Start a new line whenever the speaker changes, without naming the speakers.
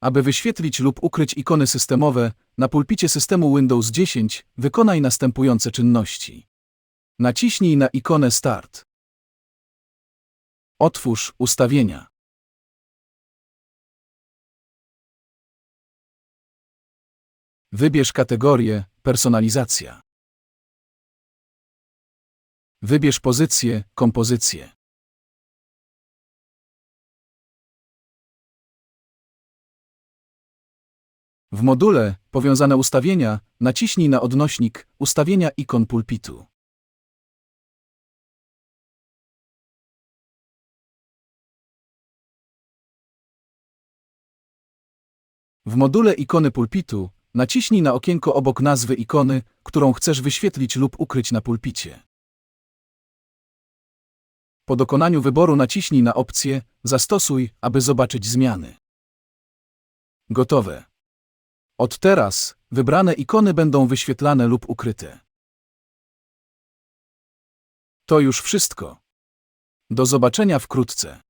Aby wyświetlić lub ukryć ikony systemowe, na pulpicie systemu Windows 10 wykonaj następujące czynności. Naciśnij na ikonę Start. Otwórz ustawienia. Wybierz kategorię Personalizacja. Wybierz pozycję Kompozycję. W module Powiązane ustawienia naciśnij na odnośnik Ustawienia ikon pulpitu. W module Ikony pulpitu naciśnij na okienko obok nazwy ikony, którą chcesz wyświetlić lub ukryć na pulpicie. Po dokonaniu wyboru naciśnij na opcję Zastosuj, aby zobaczyć zmiany. Gotowe. Od teraz wybrane ikony będą wyświetlane lub ukryte. To już wszystko. Do zobaczenia wkrótce.